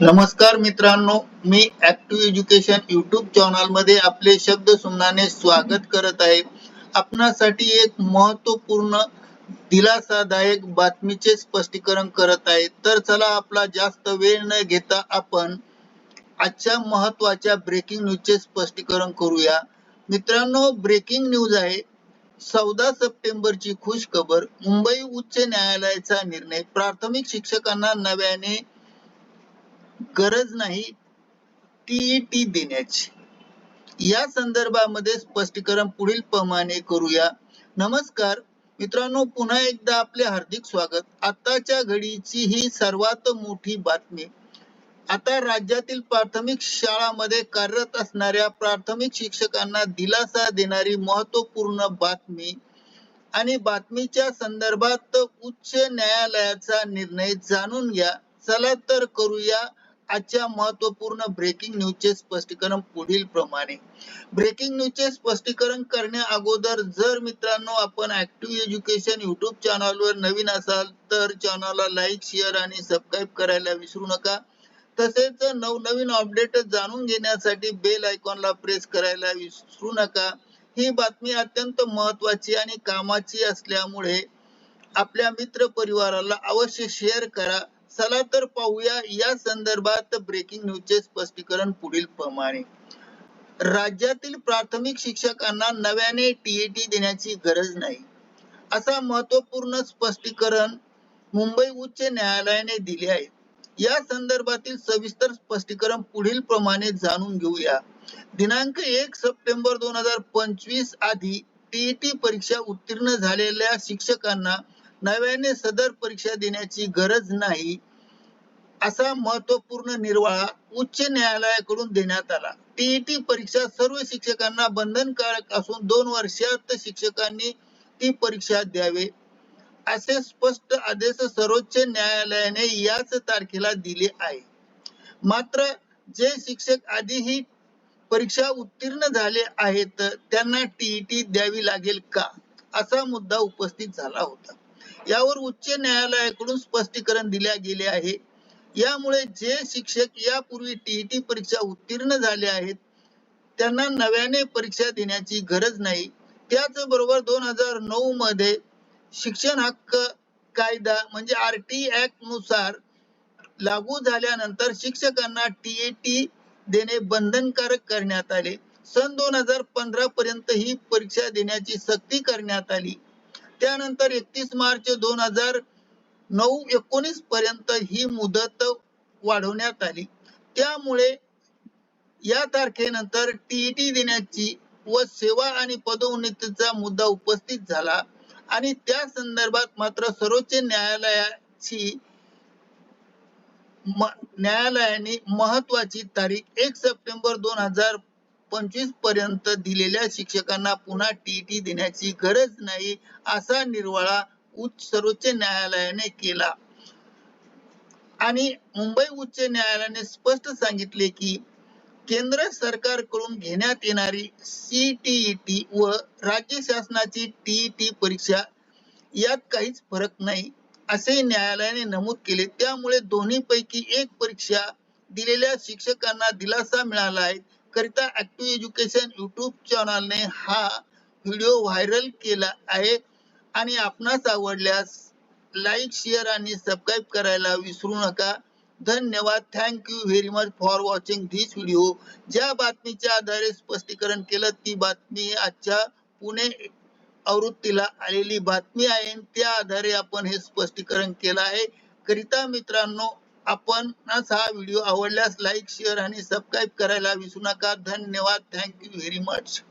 नमस्कार मित्रांनो मी ऍक्टिव्ह एज्युकेशन युट्यूब चॅनलमध्ये आपले शब्द सुमनाने स्वागत करत आहे. आपणासाठी एक महत्त्वपूर्ण दिलासादायक बातमीचे स्पष्टीकरण करत आहे. तर चला आपला जास्त वेळ न घेता आपण आजच्या महत्त्वाच्या ब्रेकिंग न्यूजचे स्पष्टीकरण करूया. मित्रांनो ब्रेकिंग न्यूज आहे. चौदा सप्टेंबरची खुश खबर मुंबई उच्च न्यायालयाचा निर्णय प्राथमिक शिक्षकांना नव्याने गरज नाही टीईटी देण्याची. या संदर्भामध्ये स्पष्टीकरण पुढील प्रमाणे करूया. नमस्कार मित्रांनो पुन्हा एकदा आपले हार्दिक स्वागत. आताच्या घडीची ही सर्वात मोठी बातमी. आता राज्यातील प्राथमिक शाळामध्ये कार्यरत असणाऱ्या प्राथमिक शिक्षकांना दिलासा देणारी महत्त्वपूर्ण बातमी आणि बातमीच्या संदर्भात उच्च न्यायालयाचा निर्णय जाणून घ्या. चला तर करूया आजच्या महत्त्वपूर्ण ब्रेकिंग न्यूजचे स्पष्टीकरण पुढील प्रमाणे. ब्रेकिंग न्यूजचे स्पष्टीकरण करण्या अगोदर जर मित्रांनो आपण ऍक्टिव्ह एज्युकेशन युट्यूब चॅनलवर नवीन असाल तर चॅनलला लाईक शेअर आणि सबस्क्राईब करायला विसरू नका. तसेच नवनवीन अपडेट जाणून घेण्यासाठी बेल आयकॉनला प्रेस करायला विसरू नका. ही बातमी अत्यंत महत्वाची आणि कामाची असल्यामुळे आपल्या मित्र परिवाराला अवश्य शेअर करा. चला तर पाहूया या संदर्भात ब्रेकिंग न्यूजचे स्पष्टीकरण पुढील प्रमाणे. राज्यातील प्राथमिक शिक्षकांना नव्याने टीएटी देण्याची गरज नाही. असा महत्त्वपूर्ण स्पष्टीकरण मुंबई उच्च न्यायालयाने दिले आहे. या संदर्भातील सविस्तर स्पष्टीकरण पुढील प्रमाणे जाणून घेऊया. दिनांक एक सप्टेंबर दोन हजार पंचवीस आधी टीईटी परीक्षा उत्तीर्ण झालेल्या शिक्षकांना नव्याने सदर परीक्षा देण्याची गरज नाही असा महत्त्वपूर्ण निर्वाळा उच्च न्यायालयाकडून देण्यात आला. टीईटी परीक्षा सर्व शिक्षकांना बंधनकारक असून दोन वर्षात शिक्षकांनी ती परीक्षा द्यावे असे स्पष्ट आदेश सर्वोच्च न्यायालयाने याच तारखेला दिले आहे. मात्र जे शिक्षक आधी ही परीक्षा उत्तीर्ण झाले आहेत त्यांना टीईटी द्यावी लागेल का असा मुद्दा उपस्थित झाला होता. यावर उच्च न्यायालयाकडून स्पष्टीकरण दिल्या गेले आहे. यामुळे जे शिक्षक यापूर्वी टीईटी परीक्षा उत्तीर्ण झाले आहेत त्यांना नव्याने परीक्षा देण्याची गरज नाही. त्याचबरोबर दोन हजार नऊ मध्ये शिक्षण हक्क कायदा म्हणजे आर टी ऍक्टनुसार लागू झाल्यानंतर शिक्षकांना टीएटी देणे बंधनकारक करण्यात आले. सन दोन हजार पंधरा पर्यंत ही परीक्षा देण्याची सक्ती करण्यात आली. त्यानंतर एकतीस मार्च दोन हजार नऊ एकोणीस पर्यंत ही मुदत वाढवण्यात आली. त्यामुळे या तारखेनंतर टीईटी देण्याची व सेवा आणि पदोन्नतीचा मुद्दा उपस्थित झाला आणि त्या संदर्भात मात्र सर्वोच्च न्यायालयाची न्यायालयाने महत्वाची तारीख एक सप्टेंबर दोन हजार पंचवीसपर्यंत दिलेल्या शिक्षकांना पुन्हा टीईटी देण्याची गरज नाही असा निर्वाळा उच्च सर्वोच्च न्यायालयाने केला. आणि मुंबई उच्च न्यायालयाने स्पष्ट सांगितले की केंद्र सरकारकडून घेण्यात येणारी सीटीईटी व राज्य शासनाची टीईटी परीक्षा यात काहीच फरक नाही असे न्यायालयाने नमूद केले. त्यामुळे दोन्ही पैकी एक परीक्षा दिलेल्या शिक्षकांना दिलासा मिळाला आहे. करिता ऍक्टिव्ह एज्युकेशन युट्यूब चॅनलने हा व्हिडिओ व्हायरल केला आहे. आणि आपणास आवडल्यास लाईक शेअर आणि सबस्क्राईब करायला विसरू नका. धन्यवाद. Thank you very much for watching this video ज्या बातमीच्या आधारे स्पष्टीकरण केलं ती बातमी आजच्या पुणे आवृत्तीला आलेली बातमी आहे. त्या आधारे आपण हे स्पष्टीकरण केलं आहे. करिता मित्रांनो आपण हा व्हिडिओ आवडल्यास लाईक शेअर आणि सबस्क्राईब करायला विसरू नका. धन्यवाद. Thank you very much